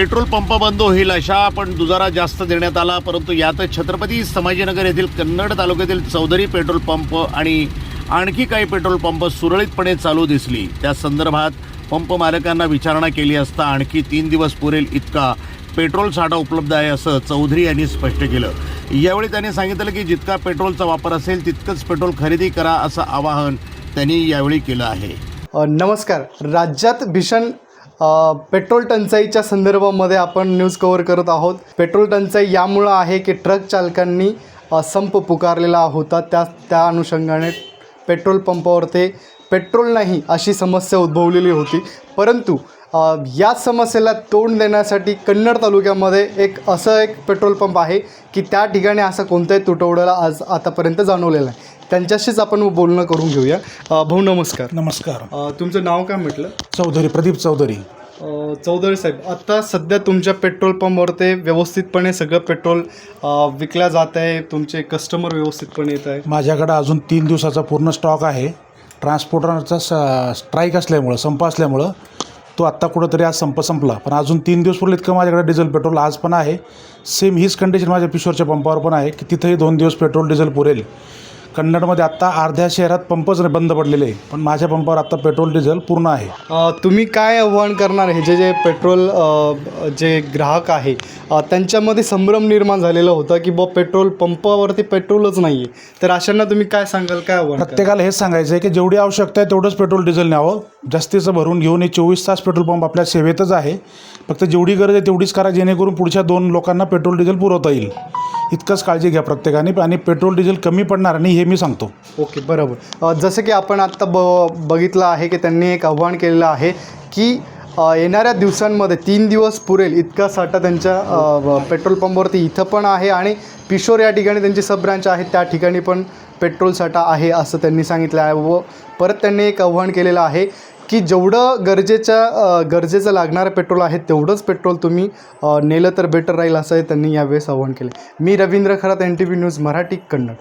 Petrol pump बंद होईल अशा पण दुजारा जास्त देण्यात आला परंतु यात छत्रपती संभाजीनगर येथील कन्नड तालुक्यातील चौधरी पेट्रोल पंप आणि आणखी काही पेट्रोल पंप सुरळीतपणे चालू दिसली. त्या संदर्भात पंप मालकांना विचारणा केली असता आणखी तीन दिवस पुरेल इतका पेट्रोल साठा उपलब्ध आहे असं चौधरी यांनी स्पष्ट केलं. यावेळी त्यांनी सांगितलं की जितका पेट्रोलचा वापर असेल तितकंच पेट्रोल खरेदी करा असं आवाहन त्यांनी यावेळी केलं आहे. नमस्कार. राज्यात भीषण पेट्रोल टंचाईच्या संदर्भामध्ये आपण न्यूज कव्हर करत आहोत. पेट्रोल टंचाई यामुळं आहे की ट्रक चालकांनी संप पुकारलेला होता. त्या त्या अनुषंगाने पेट्रोल पंपावर ते पेट्रोल नाही अशी समस्या उद्भवलेली होती. परंतु या समस्येला तोंड देण्यासाठी कन्नड तालुक्यामध्ये एक असं एक पेट्रोल पंप आहे की त्या ठिकाणी असं कोणत्याही तुटवड्याला आज आतापर्यंत जाणवलेलं आहे त्यांच्याशीच आपण बोलणं करून घेऊया. भाऊ नमस्कार. नमस्कार. तुमचं नाव काय म्हटलं? चौधरी प्रदीप चौधरी. चौधरी साहेब आत्ता सध्या तुमच्या पेट्रोल पंपवर ते व्यवस्थितपणे सगळं पेट्रोल विकल्या जात आहे तुमचे कस्टमर व्यवस्थितपणे येत आहे? माझ्याकडं अजून तीन दिवसाचा पूर्ण स्टॉक आहे. ट्रान्सपोर्टरचा स स्ट्राईक असल्यामुळं संप असल्यामुळं तो आत्ता कुठंतरी आज संप संपला. पण अजून तीन दिवस पुरले इतकं माझ्याकडे डिझेल पेट्रोल आज पण आहे. सेम हीच कंडिशन माझ्या पिशोरच्या पंपावर पण आहे की तिथंही दोन दिवस पेट्रोल डिझेल पुरेल. कन्नडमध्ये आत्ता अर्ध्या शहरात पंपच बंद पडलेले आहे. पण माझ्या पंपावर आत्ता पेट्रोल डिझेल पूर्ण आहे. अ, तुम्ही काय आव्हान करणार हे जे जे पेट्रोल अ, जे ग्राहक आहे अ, त्यांच्यामध्ये संभ्रम निर्माण झालेला होता की बा पेट्रोल पंपावरती पेट्रोलच नाही आहे तर अशांना तुम्ही काय सांगाल काय आव्हान? प्रत्येकाला हेच सांगायचं आहे की जेवढी आवश्यकता आहे तेवढंच पेट्रोल डिझेल न्यावं. जास्तीचं भरून घेऊन हे चोवीस तास पेट्रोल पंप आपल्या सेवेतच आहे. फक्त जेवढी गरज आहे तेवढीच करा जेणेकरून पुढच्या दोन लोकांना पेट्रोल डिझेल पुरवता येईल. इतकंच काळजी घ्या प्रत्येकाने आणि पेट्रोल डिझेल कमी पडणार नाही हे मी सांगतो. ओके बरोबर. अ, जसं की आपण आत्ता ब बघितलं आहे की त्यांनी एक आव्हान केलेलं आहे की अ, येणाऱ्या दिवसांमध्ये तीन दिवस पुरेल इतका साठा त्यांच्या अ, ब- पेट्रोल पंपवरती इथं पण आहे आणि पिशोर या ठिकाणी त्यांची सब ब्रँच आहे त्या ठिकाणी पण पेट्रोल साठा आहे असं त्यांनी सांगितलं आहे व परत त्यांनी एक आव्हान केलेलं आहे की जेवढं गरजेच्या गरजेचं लागणारं पेट्रोल आहे तेवढंच पेट्रोल तुम्ही नेलं तर बेटर राहील असं त्यांनी यावेळेस आव्हान केलं. मी Ravindra Kharat N T V news Marathi Kannad.